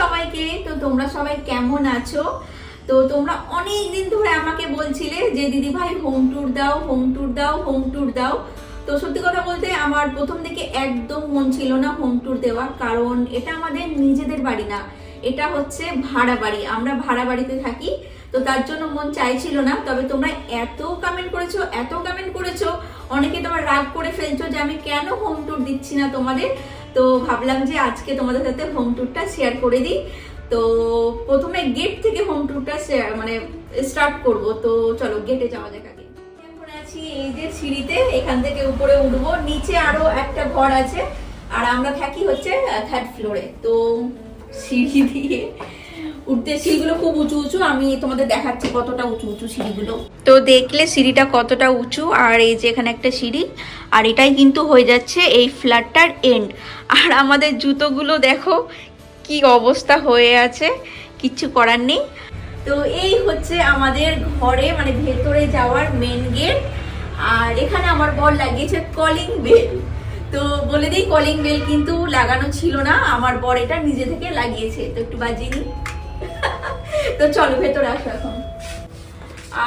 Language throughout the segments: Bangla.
সবাইকে, তো তোমরা সবাই কেমন আছো? তো তোমরা অনেক দিন ধরে আমাকে বলছিলে যে, দিদি ভাই হোম ট্যুর দাও হোম ট্যুর দাও হোম ট্যুর দাও। তো সত্যি কথা বলতে আমার প্রথম থেকে একদম মন ছিল না হোম ট্যুর দেওয়া কারণ এটা আমাদের নিজেদের বাড়ি না। এটা হচ্ছে ভাড়া বাড়ি, আমরা ভাড়া বাড়িতে থাকি, তো তার জন্য মন চাইছিল না। তবে তোমরা এত কমেন্ট করেছ, এত কমেন্ট করেছ, অনেকে তোমার রাগ করে ফেলছো যে, আমি কেন হোম ট্যুর দিচ্ছি না তোমাদের? তো ভাবলাম যে আজকে তোমাদের সাথে হোম ট্যুরটা শেয়ার করে দিই। তো প্রথমে গেট থেকে হোম ট্যুরটা শেয়ার মানে স্টার্ট করব। তো চলো গেটে যাওয়া যাক আগে। এখন আছি এই যে সিঁড়িতে, এখান থেকে উপরে উঠবো। নিচে আরও একটা ঘর আছে। আর আমরা থাকি হচ্ছে থার্ড ফ্লোরে তো সিঁড়ি দিয়ে উঠতে সিঁড়িগুলো খুব উঁচু উঁচু আমি তোমাদের দেখাচ্ছি কতটা উঁচু উঁচু সিঁড়িগুলো। তো দেখলে সিঁড়িটা কতটা উঁচু আর এই যে এখানে একটা সিঁড়ি আর এটাই কিন্তু হয়ে যাচ্ছে এই ফ্ল্যাটটার এন্ড আর আমাদের জুতোগুলো দেখো কি অবস্থা হয়ে আছে কিচ্ছু করার নেই। তো এই হচ্ছে আমাদের ঘরে মানে ভেতরে যাওয়ার মেন গেট আর এখানে আমার বর লাগিয়েছে কলিং বেল তো বলে দিই কলিং বেল কিন্তু লাগানো ছিল না আমার বর এটা নিজে থেকে লাগিয়েছে তো একটু বাজিয়ে নিই। তো চলো, ভেতরে আসো এখন।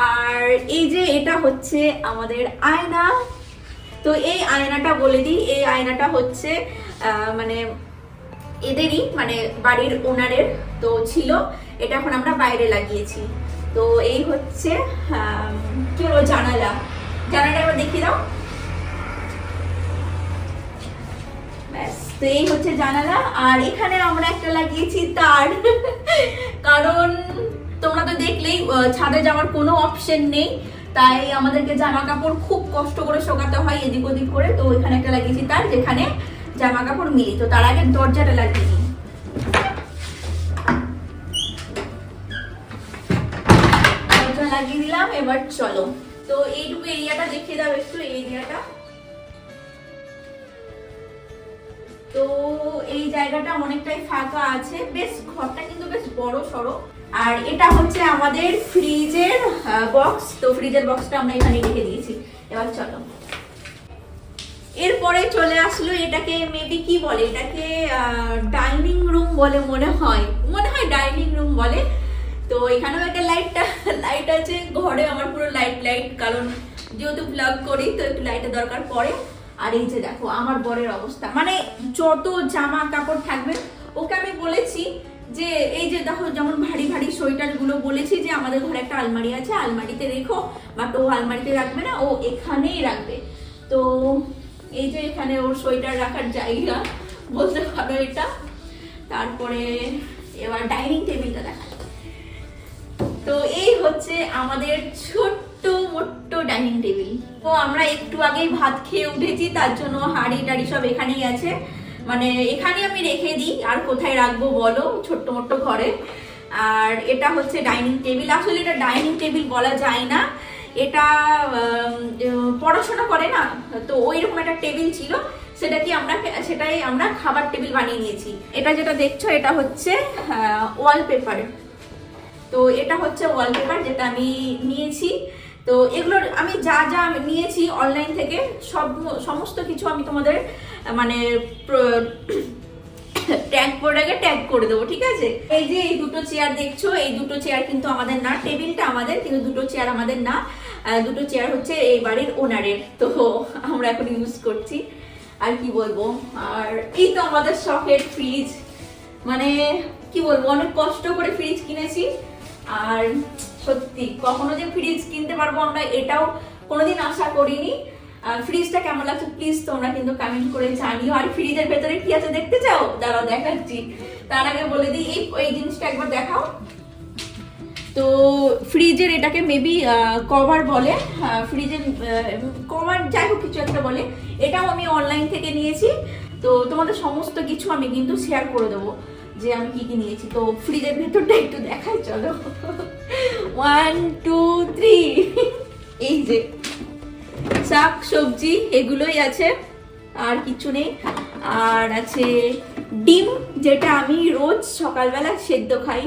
আর এই যে এটা হচ্ছে আমাদের আয়না। তো এই আয়নাটা বলে দিই, এই আয়নাটা হচ্ছে মানে এদেরই মানে বাড়ির ওনারের, তো ছিল। এটা এখন আমরা বাইরে লাগিয়েছি। তো এই হচ্ছে কি জানালা। জানালা এবার দেখিয়ে দাও ব্যাস তো এই হচ্ছে জানালা, আর এখানে আমরা একটা লাগিয়েছি তার। কারণ তোমরা তো দেখলেই ছাদে যাওয়ার কোনো অপশন নেই। তাই আমাদেরকে জামা কাপড় খুব কষ্ট করে শোকাতে হয় এদিক ওদিক করে। তো এখানে একটা লাগিয়েছি তার, যেখানে জামা কাপড় মিলি। তো তার আগে দরজাটা লাগিয়ে দরজা লাগিয়ে দিলাম, এবার চলো। তো এইটুকু এরিয়াটা দেখিয়ে দাও একটু, এই এরিয়াটা তো এই জায়গাটা অনেকটাই ফাঁকা আছে। বেশ ঘরটা কিন্তু বেশ বড় সড়ো। আর এটা হচ্ছে আমাদের ফ্রিজের বক্স তো ফ্রিজের বক্সটা আমরা এখানে রেখে দিয়েছি। এবার চলো। এরপরে চলে আসলো এটাকে মেবি কি বলে? এটাকে ডাইনিং রুম বলে মনে হয়। মনে হয় ডাইনিং রুম বলে। তো এখানেও একটা লাইটটা লাইট আছে। ঘরে আমার পুরো লাইট লাইট কারণ যেহেতু ব্লগ করি, তো একটু লাইটের দরকার পড়ে। আর এই যে দেখো, আমার বরের অবস্থা। মানে যত জামা কাপড় থাকবে, ওকে আমি বলেছি যে, এই যে দেখো, যেমন ভারী ভারী সোয়েটারগুলো বলেছি যে, আমাদের ঘরে একটা আলমারি আছে, আলমারিতে রেখো বাট ও আলমারিতে রাখবে না, ও এখানেই রাখবে। তো এই যে এখানে ওর সোয়েটার রাখার জায়গা, বলতে পারো এটা। তারপরে এবার ডাইনিং টেবিলটা দেখা তো এই হচ্ছে আমাদের ছোট্ট মোট্ট ডাইনিং টেবিল। তো আমরা একটু আগেই ভাত খেয়ে উঠেছি, তার জন্য হাঁড়ি টাড়ি সব এখানেই আছে। মানে এখানে আমি রেখে দিই, আর কোথায় রাখব বলো, ছোট্ট মোট্ট ঘরে। আর এটা হচ্ছে ডাইনিং টেবিল। আসলে এটা ডাইনিং টেবিল বলা যায় না। এটা পড়াশোনা করে না, তো ওই রকম একটা টেবিল ছিল। সেটা কি আমরা, সেটাই আমরা খাবার টেবিল বানিয়ে নিয়েছি। এটা যেটা দেখছ, এটা হচ্ছে ওয়ালপেপার। তো এটা হচ্ছে ওয়ালপেপার যেটা আমি নিয়েছি। তো এগুলোর আমি যা যা নিয়েছি অনলাইন থেকে, সব সমস্ত কিছু আমি তোমাদের মানে ট্যাগ প্রোডাক্টে ট্যাগ করে দেবো, ঠিক আছে? এই যে এই দুটো চেয়ার দেখছ, এই দুটো চেয়ার কিন্তু আমাদের না টেবিলটা আমাদের, কিন্তু দুটো চেয়ার আমাদের না দুটো চেয়ার হচ্ছে এই বাড়ির ওনারের তো আমরা এখন ইউজ করছি। আর কি বলব, আর এই তো আমাদের শখের ফ্রিজ মানে কি বলব, অনেক কষ্ট করে ফ্রিজ কিনেছি, আর সত্যি, কখনো যে ফ্রিজ কিনতে পারব আমরা এটাও কোনোদিন আশা করিনি। ফ্রিজটা কেমন লাগছে প্লিজ তোমরা কিন্তু কমেন্ট করে জানিও। আর ফ্রিজের ভেতরে কি আছে দেখতে চাও? দাঁড়াও দেখাচ্ছি। তার আগে বলে দিই, এই এই জিনিসটা একবার দেখাও। তো ফ্রিজের এটাকে মেবি কভার বলে। ফ্রিজের কভার যাই হোক কিছু একটা বলে। এটাও আমি অনলাইন থেকে নিয়েছি। তো তোমাদের সমস্ত কিছু আমি কিন্তু শেয়ার করে দেবো যে আমি কি কি নিয়েছি। তো ফ্রিজের ভেতরটা একটু দেখাই, চলো। ওয়ান টু থ্রি এই যে শাক, সবজি, এগুলোই আছে, আর কিছু নেই। আর আছে ডিম, যেটা আমি রোজ সকালবেলা সেদ্ধ খাই।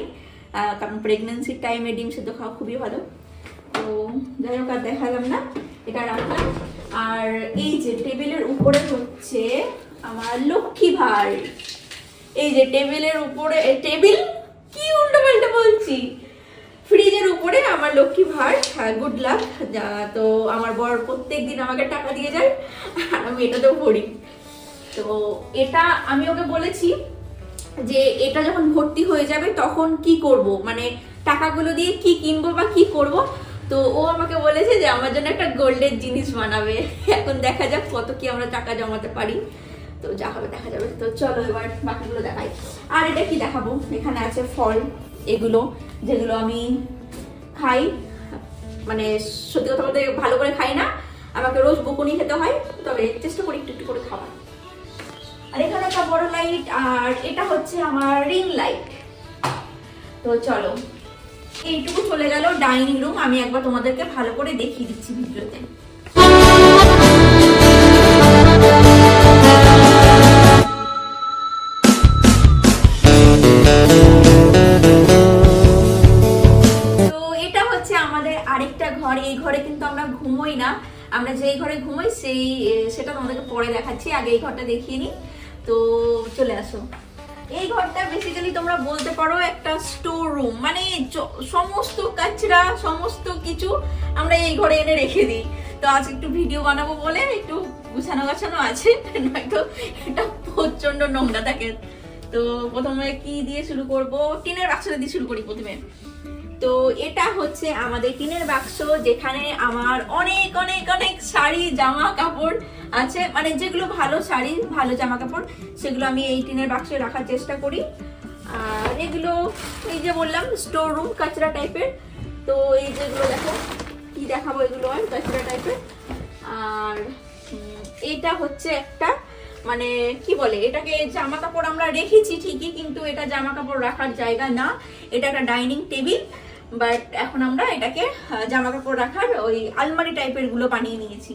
কারণ প্রেগনেন্সির টাইমে ডিম সেদ্ধ খাওয়া খুবই ভালো। তো যাই হোক, আর দেখালাম না, এটা রাখলাম আর এই যে টেবিলের উপরে হচ্ছে আমার লক্ষ্মী ভার এই যে টেবিলের উপরে টেবিল? কি উল্টো পাল্টা বলছি? ফ্রিজের উপরে আমার লক্ষ্মী ভার গুড লাক তো আমার বর প্রত্যেক দিন আমাকে টাকা দিয়ে যায়, আর আমি এটাতেও ভরি। তো এটা আমি ওকে বলেছি যে এটা যখন ভর্তি হয়ে যাবে তখন কি করব? মানে টাকাগুলো দিয়ে কি কিনবো বা কি করব? তো ও আমাকে বলেছে যে আমার জন্য একটা গোল্ডের জিনিস বানাবে। এখন দেখা যাক কত কি আমরা টাকা জমাতে পারি। তো যা হবে, দেখা যাবে। তো চলো এবার বাকিগুলো দেখাই। আর এটা কি দেখাবো? এখানে আছে ফল। এগুলো, যেগুলো আমি খাই। মানে সত্যি কথা বলতে ভালো করে খাই না। আমাকে রোজ বকুনি খেতে হয়, তবে চেষ্টা করি একটু একটু করে খাওয়ার। আর এখানে একটা বড় লাইট আর এটা হচ্ছে আমার রিং লাইট তো চলো, এইটুকু চলে গেল ডাইনিং রুম আমি একবার তোমাদেরকে ভালো করে দেখিয়ে দিচ্ছি ভিডিওতে। আমরা যেই ঘরে ঘুমোই, সেই সেটা তোমাদেরকে পরে দেখাচ্ছি, আগে এই ঘরটা দেখিয়ে নিই। তো চলে আসো। এই ঘরটা বেসিক্যালি তোমরা বলতে পারো একটা স্টোর রুম মানে সমস্ত কাচরা, সমস্ত কিছু আমরা এই ঘরে এনে রেখে দিই। তো আজ একটু ভিডিও বানাবো বলে, একটু গুছানো গাছানো আছে, নয়তো এটা প্রচণ্ড নোংরা থাকে। তো প্রথমে কি দিয়ে শুরু করব? টিনের বাক্সটা দিয়ে শুরু করি প্রথমে। তো এটা হচ্ছে আমাদের টিনের বাক্স, যেখানে আমার অনেক অনেক অনেক শাড়ি জামা কাপড় আছে। মানে যেগুলো ভালো শাড়ি, ভালো জামা কাপড় সেগুলো আমি এই টিনের বাক্সে রাখার চেষ্টা করি। আর এগুলো, এই যে বললাম স্টোর রুম কাচরা টাইপের তো এই যেগুলো দেখো, কি দেখাবো এগুলো আর, কাচরা টাইপের আর এইটা হচ্ছে একটা মানে কি বলে, এটাকে জামা কাপড় আমরা রেখেছি ঠিকই, কিন্তু এটা জামা কাপড় রাখার জায়গা না। এটা একটা ডাইনিং টেবিল, বাট এখন আমরা এটাকে জামা কাপড় রাখার ওই আলমারি টাইপেরগুলো বানিয়ে নিয়েছি।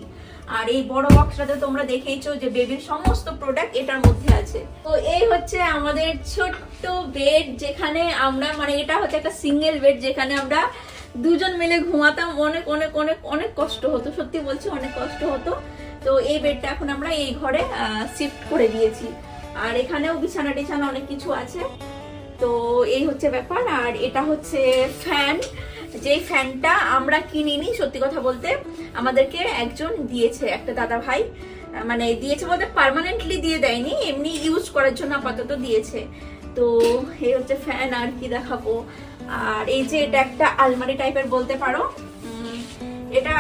আর এই বড় বক্সটাতে তোমরা দেখেইছো যে বেবির সমস্ত প্রোডাক্ট এটার মধ্যে আছে। তো এই হচ্ছে আমাদের ছোট্ট বেড যেখানে আমরা মানে এটা হচ্ছে একটা সিঙ্গেল বেড যেখানে আমরা দুজন মিলে ঘুমাতাম। অনেক অনেক অনেক অনেক কষ্ট হতো, সত্যি বলছি, অনেক কষ্ট হতো। তো এই বেডটা এখন আমরা এই ঘরে শিফট করে দিয়েছি। আর এখানেও বিছানা টিছানা অনেক কিছু আছে। তো এই হচ্ছে ব্যাপার। আর এটা হচ্ছে ফ্যান। যেই ফ্যানটা আমরা কিনিনি, সত্যি কথা বলতে, আমাদেরকে একজন দিয়েছে, একটা দাদা ভাই মানে দিয়েছে বলতে পার্মানেন্টলি দিয়ে দেয়নি, এমনি ইউজ করার জন্য আপাতত দিয়েছে। তো এই হচ্ছে ফ্যান, আর কি দেখাবো। আর এই যে এটা একটা আলমারি টাইপের বলতে পারো এটা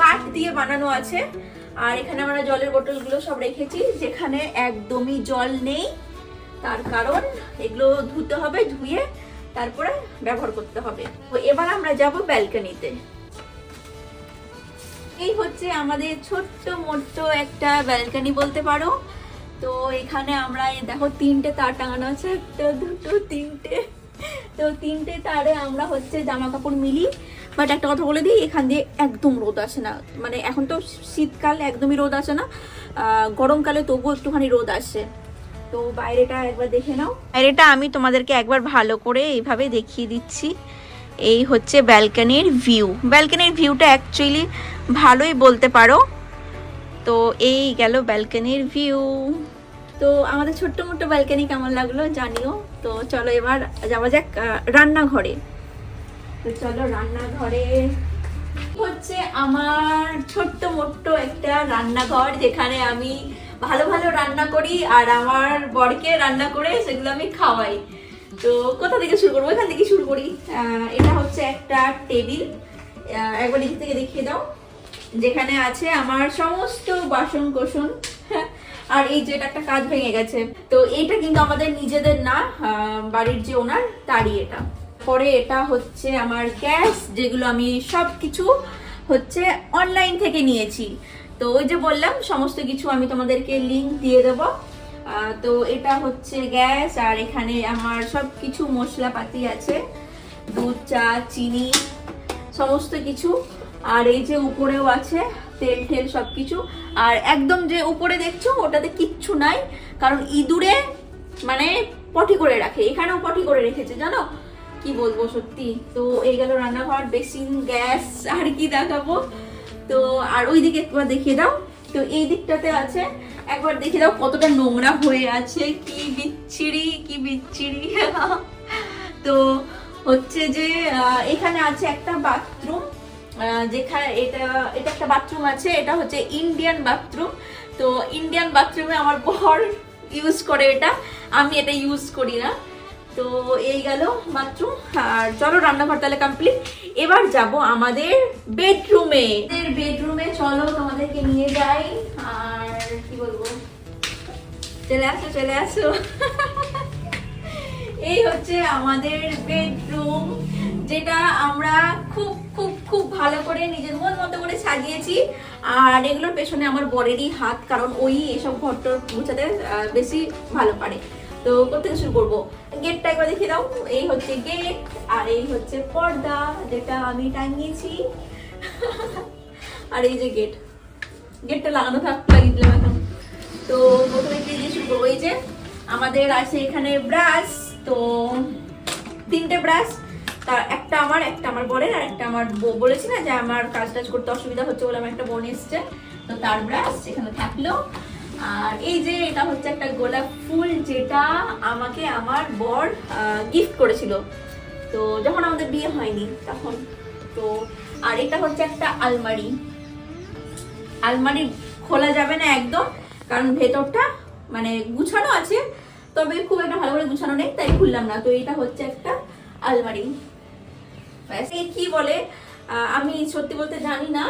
কাঠ দিয়ে বানানো আছে। আর এখানে আমরা জলের বোতলগুলো সব রেখেছি, যেখানে একদমই জল নেই। তার কারণ এগুলো ধুতে হবে, ধুয়ে তারপরে ব্যবহার করতে হবে। তো এবার আমরা যাব ব্যালকনিতে। এই হচ্ছে আমাদের ছোট্ট মোট্ট একটা ব্যালকনি বলতে পারো। তো এখানে আমরা দেখো তিনটে তার টাঙানো আছে, একটা, দুটো, তিনটে। তো তিনটে তারে আমরা হচ্ছে জামা কাপড় মিলি বাট একটা কথা বলে দিই এখান দিয়ে একদম রোদ আসে না। মানে এখন তো শীতকাল একদমই রোদ আসে না। গরমকালে তবুও একটুখানি রোদ আসে। তো বাইরেটা একবার দেখে নাও। বাইরেটা আমি তোমাদেরকে একবার ভালো করে এইভাবে দেখিয়ে দিচ্ছি। এই হচ্ছে ব্যালকনির ভিউ। ব্যালকনির ভিউটা অ্যাকচুয়ালি ভালোই বলতে পারো। তো এই গেল ব্যালকনির ভিউ। তো আমাদের ছোট্ট মোট্ট ব্যালকনি কেমন লাগল জানিও। তো চলো এবার যাওয়া যাক রান্নাঘরে। তো চলো রান্নাঘরে। হচ্ছে আমার ছোট্ট মোট্ট একটা রান্নাঘর যেখানে আমি ভালো ভালো রান্না করি আর আমার বরকে রান্না করে সেগুলো আমি খাওয়াই। তো কোথা থেকে শুরু করব? এখান থেকে শুরু করি। এটা হচ্ছে একটা টেবিল। একবার এদিক থেকে দেখিয়ে দাও। যেখানে আছে আমার সমস্ত বাসন কোসন আর এই যে এটা একটা কাজ ভেঙে গেছে। তো এইটা কিন্তু আমাদের নিজেদের না বাড়ির যে ওনার, তারই এটা। পরে এটা হচ্ছে আমার গ্যাস যেগুলো আমি সব কিছু হচ্ছে অনলাইন থেকে নিয়েছি। তো ওই যে বললাম, সমস্ত কিছু আমি তোমাদেরকে লিঙ্ক দিয়ে দেবো। তো এটা হচ্ছে গ্যাস আর এখানে আমার সব কিছু মশলাপাতি আছে। দুধ, চা, চিনি, সমস্ত কিছু। আর এই যে উপরেও আছে, তেল ঠেল সব কিছু আর একদম যে উপরে দেখছ, ওটাতে কিচ্ছু নাই। কারণ ইঁদুরে মানে পটি করে রাখে। এখানেও পটি করে রেখেছে, জানো? কি বলব সত্যি? তো এই গেল রান্নাঘর, বেসিন, গ্যাস, আর কি দেখাবো? তো আর ওই দিকে একবার দেখিয়ে দাও। তো এই দিকটাতে আছে, একবার দেখে দাও কতটা নোংরা হয়ে আছে, কি বিচ্ছিরি কি বিচ্ছিরি। তো হচ্ছে যে এখানে আছে একটা বাথরুম যেখানে এটা এটা একটা বাথরুম আছে, এটা হচ্ছে ইন্ডিয়ান বাথরুম। তো ইন্ডিয়ান বাথরুমে আমার বর ইউজ করে এটা, আমি এটা ইউজ করি না। তো এই গেল বাথরুম আর চলো রান্নাঘর তাহলে কমপ্লিট এবার যাব আমাদের বেডরুমে বেডরুমে চলো তোমাদেরকে নিয়ে যাই। আর কি বলব? চলে আসো চলে আসো। এই হচ্ছে আমাদের বেডরুম যেটা আমরা খুব খুব খুব ভালো করে নিজের মন মতো করে সাজিয়েছি। আর এগুলোর পেছনে আমার বরেরই হাত কারণ ওই এসব ঘরটর গুছাতে আহ, বেশি ভালো পারে। তো কোথেকে শুরু করব? গেটটা একবার দেখিয়ে দাও। এই হচ্ছে গেট আর এই হচ্ছে পর্দা, যেটা আমি টাঙিয়েছি। আর এই যে গেট। গেটটা লাগানো থাক, লাগিয়ে দিলাম এখন। তো প্রথমে কি দিয়ে শুরু করব। এই যে আমাদের আছে এখানে ব্রাশ। তো তিনটে ব্রাশ। তা একটা আমার একটা আমার বরের আর একটা আমার বউ বলেছি না যে আমার কাজ টাজ করতে অসুবিধা হচ্ছে বলে আমার একটা বোন এসছে। তো তার ব্রাশ এখানে থাকল। আর এই যে এটা হচ্ছে একটা গোলাপ ফুল যেটা আমাকে আমার বর গিফট করেছিল। তো যখন আমাদের বিয়ে হয়নি তখন। তো, আর এটা হচ্ছে একটা আলমারি। আলমারি খোলা যাবে না একদম, কারণ ভেতরটা মানে গুছানো আছে, তবে খুব একটা ভালো করে গুছানো নেই, তাই খুললাম না। তো এটা হচ্ছে একটা আলমারি। কি বলে? আমি সত্যি বলতে জানি না।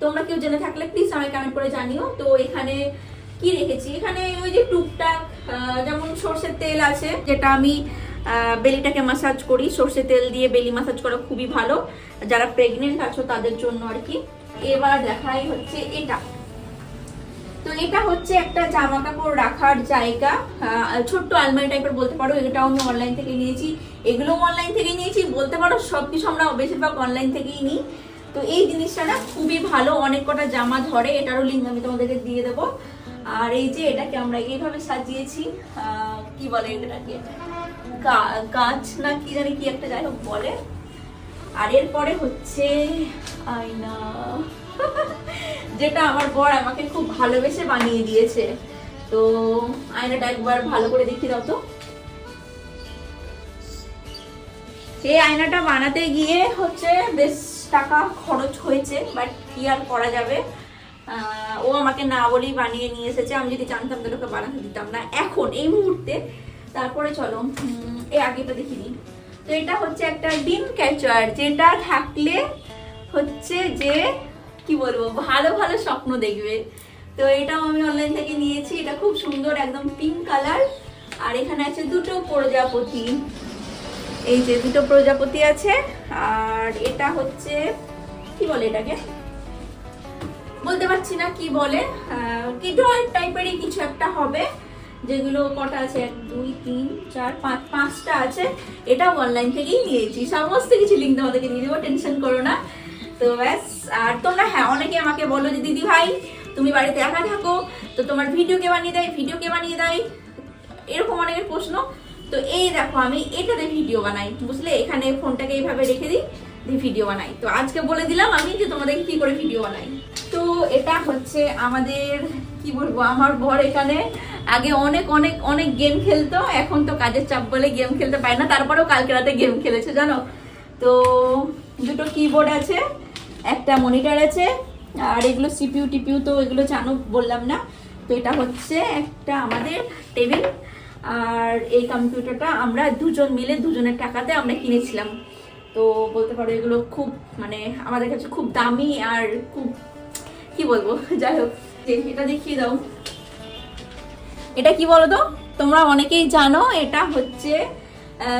তোমরা কেউ জেনে থাকলে প্লিজ আমাকে কমেন্ট করে জানিও। তো এখানে কি রেখেছি? এখানে ওই যে টুকটাক যেমন সর্ষের তেল আছে, যেটা আমি বেলিটাকে মাসাজ করি। সর্ষের তেল দিয়ে বেলি মাসাজ করা খুবই ভালো। যারা প্রেগনেন্ট আছো, তাদের জন্য আর কি। এবার দেখাই হচ্ছে এটা। তো এটা হচ্ছে একটা জামা কাপড় রাখার জায়গা। ছোট্ট আলমারি টাইপের বলতে পারো। এটাও আমি অনলাইন থেকে নিয়েছি। এগুলো অনলাইন থেকে নিয়েছি। বলতে পারো সব কিছু আমরা বেশিরভাগ অনলাইন থেকেই নিই। তো এই জিনিসটা না খুবই ভালো। অনেক কটা জামা ধরে। এটারও লিঙ্ক আমি তোমাদেরকে দিয়ে দেবো। আর এই যে এটাকে আমরা এইভাবে সাজিয়েছি কি বলে এটাকে? গাছ না কি জানি কি একটা যাই হোক বলে। আর এরপরে হচ্ছে আয়না। যেটা আমার বর আমাকে খুব ভালোবেসে বানিয়ে দিয়েছে। তো আয়নাটা একবার ভালো করে দেখি দাও তো। এই আয়নাটা বানাতে গিয়ে হচ্ছে বেশ টাকা খরচ হয়েছে বাট কি আর করা যাবে? ও আমাকে না বলেই বানিয়ে নিয়ে এসেছে। আমি যদি জানতাম তাহলে ওকে বানাতে দিতাম না। এখন, এই মুহূর্তে, তারপরে চলো এই আগেটা দেখিয়ে দিই তো এটা হচ্ছে একটা ডিম ক্যাচার যেটা থাকলে হচ্ছে যে, কি বলব, ভালো ভালো স্বপ্ন দেখবে। তো এটাও আমি অনলাইন থেকে নিয়েছি। এটা খুব সুন্দর, একদম পিঙ্ক কালার আর এখানে আছে দুটো প্রজাপতি। এই যে দুটো প্রজাপতি আছে। আর এটা হচ্ছে, কি বলে এটাকে? বলতে পারছি না কি বলে কি ড্রয়ার টাইপেরই কিছু একটা হবে, যেগুলো কটা আছে? এক, দুই, তিন, চার, পাঁচ, পাঁচটা আছে। এটাও অনলাইন থেকেই নিয়েছি। সমস্ত কিছু লিঙ্ক তোমাদেরকে দিয়ে দেবো টেনশন করো না। তো ব্যাস, আর তোমরা হ্যাঁ অনেকে আমাকে বলো যে, দিদি ভাই, তুমি বাড়িতে একা থাকো, তো তোমার ভিডিও কে বানিয়ে দেয় ভিডিও কে বানিয়ে দেয়? এরকম অনেকের প্রশ্ন। তো এই দেখো, আমি এটাতে ভিডিও বানাই, বুঝলে? এখানে ফোনটাকে এইভাবে রেখে দিই ভিডিও বানাই। তো আজকে বলে দিলাম আমি যে, তোমাদের কি করে ভিডিও বানাই। তো এটা হচ্ছে আমাদের, কি বলব, আমার বর এখানে আগে অনেক অনেক অনেক গেম খেলতো, এখন তো কাজের চাপ বলে গেম খেলতে পারে না, তারপরেও কালকে রাতে গেম খেলেছে, জানো? তো দুটো কিবোর্ড আছে, একটা মনিটর আছে, আর এগুলো সিপিউ টিপিউ তো এগুলো জানো, বললাম না। তো এটা হচ্ছে একটা আমাদের টেবিল আর এই কম্পিউটারটা আমরা দুজন মিলে দুজনের টাকাতে আমরা কিনেছিলাম। তো বলতে পারো এগুলো খুব মানে আমাদের কাছে খুব দামি আর খুব কি বলব? যাই হোক এটা দেখিয়ে দাও। এটা কি বলো তো তোমরা অনেকেই জানো, এটা হচ্ছে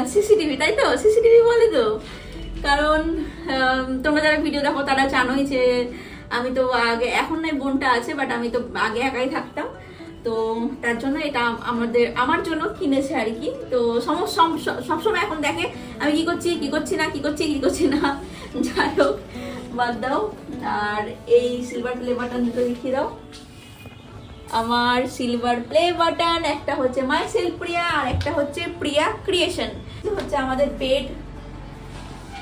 সিসিটিভি, তাই তো? সিসিটিভি বলে তো? কারণ তোমরা যারা ভিডিও দেখো, তারা জানোই যে আমি তো আগে, এখন নাই বোনটা আছে বাট আমি তো আগে একাই থাকতাম। তো তার জন্য এটা আমাদের, আমার জন্য কিনেছে আর কি। তো সম- সম- সবসময় এখন দেখে, আমি কি করছি কি করছি না, কি করছি কি করছি না। যাই হোক বাদ দাও, আর এই সিলভার প্লে বাটন দুটো দেখিয়ে দাও। আমার সিলভার প্লে বাটন একটা হচ্ছে মাই সেলফ প্রিয়া, আর একটা হচ্ছে প্রিয়া ক্রিয়েশন হচ্ছে আমাদের বেড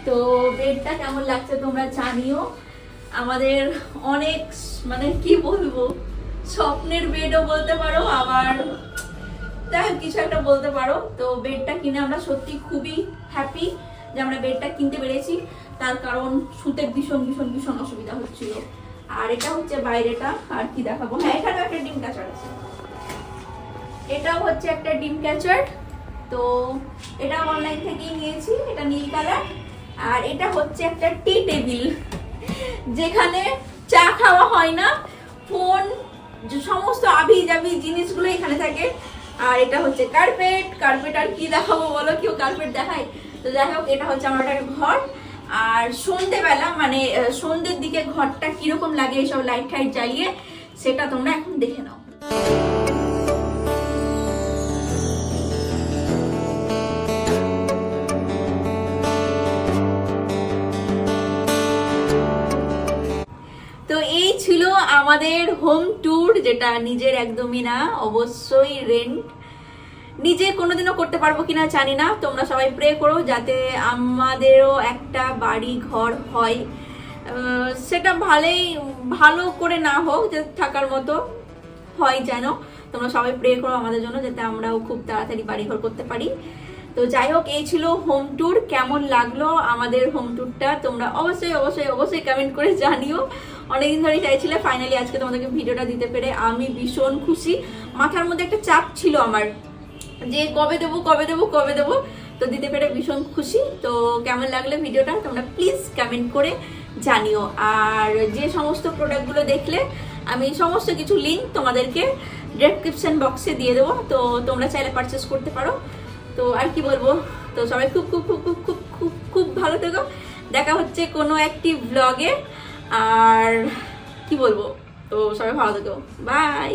তো বেডটা কেমন লাগছে তোমরা জানিও। আমাদের অনেক মানে কি বলব, স্বপ্নের বেডও বলতে পারো, আবার যাই কিছু একটা বলতে পারো। তো বেডটা কিনে আমরা সত্যি খুবই হ্যাপি যে আমরা বেডটা কিনতে পেরেছি। তার কারণ শুতে ভীষণ ভীষণ ভীষণ অসুবিধা হচ্ছিল। আর এটা হচ্ছে বাইরেটা, আর কি দেখাবো? হ্যাঁ এখানেও একটা ডিম ক্যাচার আছে। এটাও হচ্ছে একটা ডিম ক্যাচার তো এটা অনলাইন থেকেই নিয়েছি, এটা নীল কালার আর এটা হচ্ছে একটা টি টেবিল যেখানে চা খাওয়া হয় না ফোন সমস্ত আবি জাবি জিনিসগুলো এখানে থাকে। আর এটা হচ্ছে কার্পেট কার্পেট আর কি দেখাবো বলো? কেউ কার্পেট দেখায়? তো যাই হোক, এটা হচ্ছে আমার একটা ঘর। আর সন্ধেবেলা মানে সন্ধ্যের দিকে ঘরটা কীরকম লাগে এইসব লাইট টাইট জ্বালিয়ে, সেটা তোমরা এখন দেখে নাও। তো এই ছিল আমাদের হোম ট্যুর যেটা নিজের একদমই না, অবশ্যই রেন্ট নিজে কোনোদিনও করতে পারব কিনা জানি না। তোমরা সবাই প্রে করো যাতে আমাদেরও একটা বাড়ি ঘর হয়। সেটা ভালোই, ভালো করে না হোক, যে থাকার মতো হয় যেন। তোমরা সবাই প্রে করো আমাদের জন্য যাতে আমরাও খুব তাড়াতাড়ি বাড়ি ঘর করতে পারি। তো যাই হোক, এই ছিল হোম ট্যুর কেমন লাগল আমাদের হোম ট্যুরটা তোমরা অবশ্যই অবশ্যই অবশ্যই কমেন্ট করে জানিও। অনেকদিন ধরেই চাইছিলে ফাইনালি আজকে তোমাদেরকে ভিডিওটা দিতে পেরে। আমি ভীষণ খুশি। মাথার মধ্যে একটা চাপ ছিল আমার। যে কবে দেবো কবে দেবো কবে দেবো, তো দিতে পেরে ভীষণ খুশি। তো কেমন লাগলে ভিডিওটা তোমরা প্লিজ কমেন্ট করে জানিও। আর যে সমস্ত প্রোডাক্টগুলো দেখলে, আমি সমস্ত কিছু লিঙ্ক তোমাদেরকে ডেসক্রিপশন বক্সে দিয়ে দেবো। তো তোমরা চাইলে পারচেস করতে পারো। তো আর কি বলব? তো সবাই খুব খুব খুব খুব খুব খুব খুব ভালো থেকো। দেখা হচ্ছে কোনো একটি ব্লগে আর কি বলব? তো সবাই ভালো থেকো। বাই